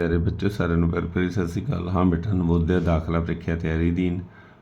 ਪਿਆਰੇ ਬੱਚੇ ਸਾਰਿਆਂ ਨੂੰ ਪਿਆਰ ਭਰੀ ਸਤਿ ਸ਼੍ਰੀ ਅਕਾਲ। ਹਾਂ ਬੇਟਾ, ਨਵੋਦਿਆ ਦਾਖਲਾ ਪ੍ਰੀਖਿਆ ਤਿਆਰੀ ਦੀਨ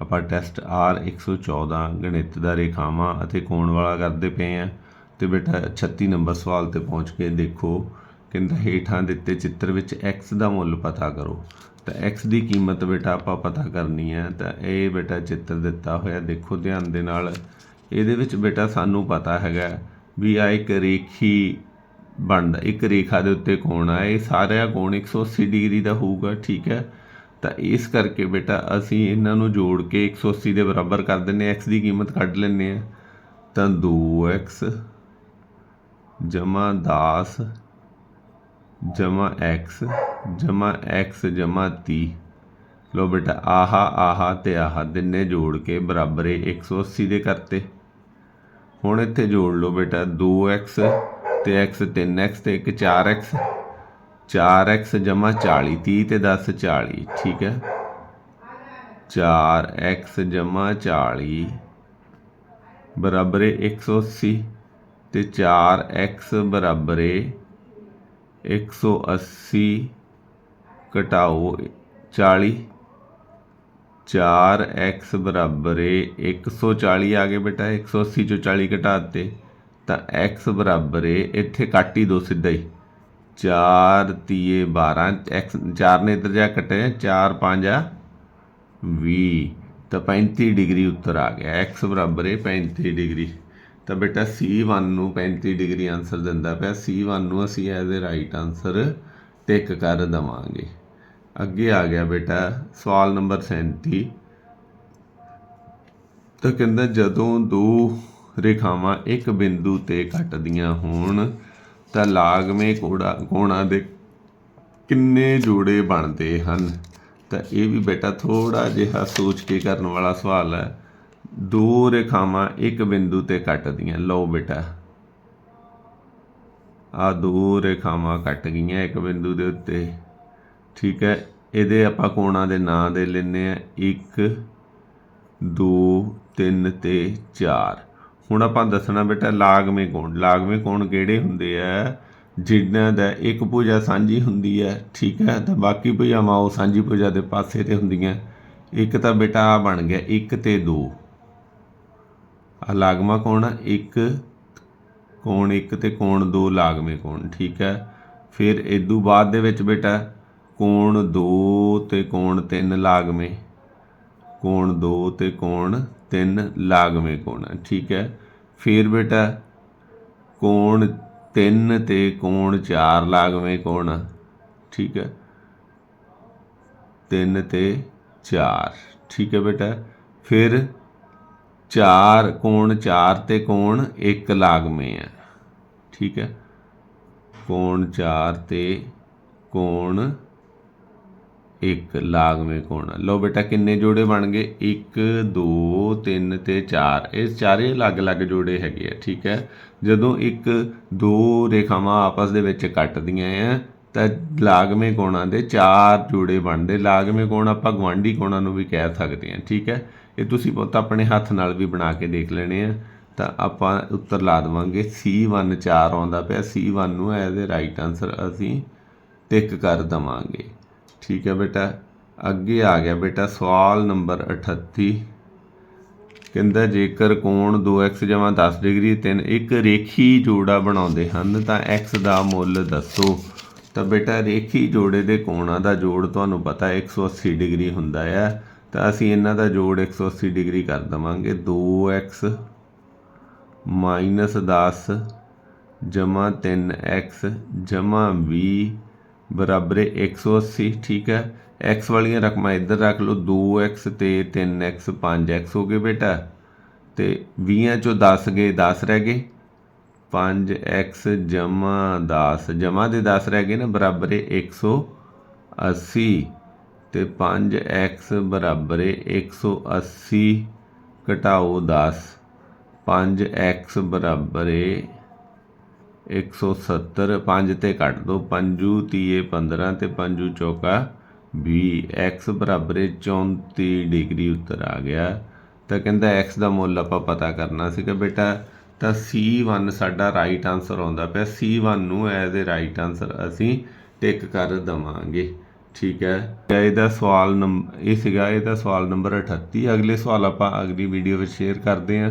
ਆਪਾਂ ਟੈਸਟ ਆਰ 114 ਗਣਿਤ ਦਾ ਰੇਖਾਵਾਂ ਅਤੇ ਕੋਣ ਵਾਲਾ ਕਰਦੇ ਪਏ ਆ। ਤੇ ਬੇਟਾ 36 ਨੰਬਰ ਸਵਾਲ ਤੇ ਪਹੁੰਚ ਕੇ ਦੇਖੋ, ਕਹਿੰਦਾ ਹੇਠਾਂ ਦਿੱਤੇ ਚਿੱਤਰ ਵਿੱਚ x ਦਾ ਮੁੱਲ ਪਤਾ ਕਰੋ। ਤਾਂ x ਦੀ ਕੀਮਤ ਬੇਟਾ ਆਪਾਂ ਪਤਾ ਕਰਨੀ ਹੈ ਤਾਂ ਇਹ ਬੇਟਾ ਚਿੱਤਰ ਦਿੱਤਾ ਹੋਇਆ, ਦੇਖੋ ਧਿਆਨ ਦੇ ਨਾਲ। ਇਹਦੇ ਵਿੱਚ ਬੇਟਾ ਸਾਨੂੰ ਪਤਾ ਹੈਗਾ ਵੀ ਆ ਇੱਕ ਰੇਖੀ ਬਣਦਾ। ਇੱਕ ਰੇਖਾ ਦੇ ਉੱਤੇ ਕੋਣ ਆ, ਇਹ ਸਾਰਾ ਕੋਣ 180 ਡਿਗਰੀ ਦਾ ਹੋਊਗਾ, ਠੀਕ ਹੈ? ਤਾਂ ਇਸ ਕਰਕੇ ਬੇਟਾ ਅਸੀਂ ਇਹਨਾਂ ਨੂੰ ਜੋੜ ਕੇ 180 ਦੇ ਬਰਾਬਰ ਕਰ ਦਿੰਨੇ x ਦੀ ਕੀਮਤ ਕੱਢ ਲੈਂਦੇ ਆ ਤਾਂ 2x ਜਮਾ 10 ਜਮਾ x ਜਮਾ x ਜਮਾ 30 ਲੋ ਬੇਟਾ, ਆਹਾ ਆਹਾ ਤੇ ਆਹਾ ਦਿਨੇ ਜੋੜ ਕੇ ਬਰਾਬਰ ਇਹ 180 ਦੇ ਕਰਤੇ। ਹੁਣ ਇੱਥੇ ਜੋੜ ਲਓ ਬੇਟਾ 2x ਤੇ x 3x ਤੇ ਇੱਕ 4x 4x ਜਮਾ 40 30 ਤੇ 10 40 ਠੀਕ ਹੈ? 4x ਜਮਾ 40 ਬਰਾਬਰ ਹੈ 180 ਤੇ 4x ਬਰਾਬਰ ਹੈ 180 ਘਟਾਓ 40 4x ਬਰਾਬਰ ਹੈ 140 ਆ ਗਏ ਬੇਟਾ 180 ਚੋਂ 40 ਘਟਾਤੇ ਤਾਂ x ਬਰਾਬਰ ਏ, ਇੱਥੇ ਕੱਟ ਹੀ ਦੋ ਸਿੱਧਾ ਹੀ। 4 ਤੀਏ 12 x 4 ਨੇ ਇੱਧਰ ਜਾ ਕੱਟੇ 4 5 ਆ 20 ਤਾਂ 35 ਡਿਗਰੀ ਉੱਤਰ ਆ ਗਿਆ। X ਬਰਾਬਰ ਏ 35 ਡਿਗਰੀ। ਤਾਂ ਬੇਟਾ C1 ਨੂੰ 35 ਡਿਗਰੀ ਆਨਸਰ ਦਿੰਦਾ ਪਿਆ। C1 ਨੂੰ ਅਸੀਂ as a right answer tick ਕਰ ਦਵਾਂਗੇ। ਅੱਗੇ ਆ ਗਿਆ ਬੇਟਾ, ਸਵਾਲ ਨੰਬਰ 37 ਤਾਂ ਕਹਿੰਦਾ ਜਦੋਂ ਦੋ ਰੇਖਾਵਾਂ ਇੱਕ ਬਿੰਦੂ ਤੇ ਕੱਟਦੀਆਂ ਹੋਣ ਤਾਂ ਲਾਗਵੇਂ ਕੋੜਾ ਕੋਣਾਂ ਦੇ ਕਿੰਨੇ ਜੋੜੇ ਬਣਦੇ ਹਨ? ਤਾਂ ਇਹ ਵੀ ਬੇਟਾ ਥੋੜਾ ਜਿਹਾ ਸੋਚ ਕੇ ਕਰਨ ਵਾਲਾ ਸਵਾਲ ਹੈ। ਦੋ ਰੇਖਾਵਾਂ ਇੱਕ ਬਿੰਦੂ ਤੇ ਕੱਟਦੀਆਂ ਲਓ ਬੇਟਾ। ਆ ਦੋ ਰੇਖਾਵਾਂ ਕੱਟ ਗਈਆਂ ਇੱਕ ਬਿੰਦੂ ਦੇ ਉੱਤੇ। ਠੀਕ ਹੈ, ਇਹਦੇ ਆਪਾਂ ਕੋਣਾਂ ਦੇ ਨਾਂ ਦੇ ਲੈਨੇ ਆ 1 2 3 ਤੇ 4 ਹੁਣ ਆਪਾਂ ਦੱਸਣਾ ਬੇਟਾ, ਲਾਗਵੇਂ ਕੋਣ? ਲਾਗਵੇਂ ਕੋਣ ਕਿਹੜੇ ਹੁੰਦੇ ਆ? ਜਿਨ੍ਹਾਂ ਦਾ ਇੱਕ ਭੁਜਾ ਸਾਂਝੀ ਹੁੰਦੀ ਹੈ ਠੀਕ ਹੈ ਤਾਂ ਬਾਕੀ ਭੁਜਾਵਾਂ ਉਹ ਸਾਂਝੀ ਭੁਜਾ ਦੇ ਪਾਸੇ ਤੇ ਹੁੰਦੀਆਂ। ਇੱਕ ਤਾਂ ਬੇਟਾ ਆ ਬਣ ਗਿਆ 1 ਤੇ 2 ਆ ਲਾਗਮਾ ਕੋਣ ਆ? 1 ਕੋਣ 1 ਤੇ ਕੋਣ 2 ਲਾਗਵੇਂ ਕੋਣ, ਠੀਕ ਹੈ ਫਿਰ ਇਦੋਂ ਬਾਅਦ ਦੇ ਵਿੱਚ ਬੇਟਾ, ਕੋਣ 2 ਤੇ ਕੋਣ 3 ਲਾਗਵੇਂ। ਕੋਣ 2 ਤੇ ਕੋਣ 3 ਲਾਗਵੇਂ ਕੋਣ ਹੈ ਠੀਕ ਹੈ। ਫਿਰ ਬੇਟਾ ਕੋਣ 3 ਤੇ ਕੋਣ 4 ਲਾਗਵੇਂ ਕੋਣ ਆ, ਠੀਕ ਹੈ। 3 ਤੇ 4 ਠੀਕ ਹੈ ਬੇਟਾ। ਫਿਰ 4 ਕੋਣ 4 ਤੇ ਕੋਣ 1 ਲਾਗਵੇਂ ਆ ਠੀਕ ਹੈ। ਕੋਣ 4 ਤੇ ਕੋਣ ਇੱਕ ਲਾਗਵੇਂ ਕੋਣ। ਲਓ ਬੇਟਾ, ਕਿੰਨੇ ਜੋੜੇ ਬਣ ਗਏ? 1 2 3 ਤੇ 4 ਇਹ ਚਾਰੇ ਅਲੱਗ-ਅਲੱਗ ਜੋੜੇ ਹੈਗੇ ਆ, ਠੀਕ ਹੈ? ਜਦੋਂ ਇੱਕ, ਦੋ ਰੇਖਾਵਾਂ ਆਪਸ ਦੇ ਵਿੱਚ ਕੱਟਦੀਆਂ ਆ, ਤਾਂ ਲਾਗਵੇਂ ਕੋਣਾਂ ਦੇ ਚਾਰ ਜੋੜੇ ਬਣਦੇ। ਲਾਗਵੇਂ ਕੋਣ ਆਪਾਂ ਗਵਾਂਢੀ ਕੋਣਾਂ ਨੂੰ ਵੀ ਕਹਿ ਸਕਦੇ ਹਾਂ, ਠੀਕ ਹੈ? ਇਹ ਤੁਸੀਂ ਬਹੁਤ ਆਪਣੇ ਹੱਥ ਨਾਲ ਵੀ ਬਣਾ ਕੇ ਦੇਖ ਲੈਣੇ ਆ। ਤਾਂ ਆਪਾਂ ਉੱਤਰ ਲਾ ਦੇਵਾਂਗੇ। C1 4 ਆਉਂਦਾ ਪਿਆ। C1 ਨੂੰ ਐਜ਼ ਅ ਰਾਈਟ ਆਨਸਰ ਅਸੀਂ ਟਿਕ ਕਰ ਦਵਾਂਗੇ। ਠੀਕ ਹੈ ਬੇਟਾ। ਅੱਗੇ ਆ ਗਿਆ ਬੇਟਾ ਸਵਾਲ ਨੰਬਰ 38 ਕਹਿੰਦਾ, ਜੇਕਰ ਕੋਣ 2x 10 ਡਿਗਰੀ 3 ਇੱਕ ਰੇਖੀ ਜੋੜਾ ਬਣਾਉਂਦੇ ਹਨ, ਤਾਂ x ਦਾ ਮੁੱਲ ਦੱਸੋ। ਤਾਂ ਬੇਟਾ, ਰੇਖੀ ਜੋੜੇ ਦੇ ਕੋਣਾਂ ਦਾ ਜੋੜ ਤੁਹਾਨੂੰ ਪਤਾ ਹੈ 180 ਡਿਗਰੀ ਹੁੰਦਾ ਹੈ ਤਾਂ ਅਸੀਂ ਇਹਨਾਂ ਦਾ ਜੋੜ 180 ਡਿਗਰੀ ਕਰ ਦਵਾਂਗੇ। 2x 10 ਜਮਾ 3x ਜਮਾ 20 ਬਰਾਬਰ ਹੈ 180 ਠੀਕ ਹੈ? X ਵਾਲੀਆਂ ਰਕਮਾਂ ਇੱਧਰ ਰੱਖ ਲਓ 2x ਤੇ 3x 5x ਹੋ ਗਏ ਬੇਟਾ। ਤੇ 20 ਚੋਂ 10 ਗਏ 10 ਰਹਿ ਗਏ। 5x ਜਮਾ 10 ਜਮਾ ਦੇ 10 ਰਹਿ ਗਏ ਨਾ, ਬਰਾਬਰ ਹੈ 180 ਤੇ 5x ਬਰਾਬਰ ਹੈ 180 ਘਟਾਓ 10 5x ਬਰਾਬਰ ਹੈ 170 5 ਤੇ ਕੱਟ ਦੋ, ਪੰਜੂ, ਤੀਏ 15 ਤੇ ਪੰਜੂ ਚੌਕਾ 20 x ਬਰਾਬਰ ਹੈ 34 ਡਿਗਰੀ ਉੱਤਰ ਆ ਗਿਆ। ਤਾਂ ਕਹਿੰਦਾ x ਦਾ ਮੁੱਲ ਆਪਾਂ ਪਤਾ ਕਰਨਾ ਸੀਗਾ ਬੇਟਾ। ਤਾਂ C1 ਸਾਡਾ ਰਾਈਟ ਆਨਸਰ ਆਉਂਦਾ ਪਿਆ। C1 ਨੂੰ ਐਜ਼ ਅ ਰਾਈਟ ਆਨਸਰ ਅਸੀਂ ਟਿਕ ਕਰ ਦਵਾਂਗੇ। ਠੀਕ ਹੈ? ਤੇ ਇਹਦਾ ਸਵਾਲ ਨੰਬਰ ਇਹ ਸੀਗਾ, ਇਹਦਾ ਸਵਾਲ ਨੰਬਰ 38 ਅਗਲੇ ਸਵਾਲ ਆਪਾਂ ਅਗਲੀ ਵੀਡੀਓ ਵਿੱਚ ਸ਼ੇਅਰ ਕਰਦੇ ਹਾਂ।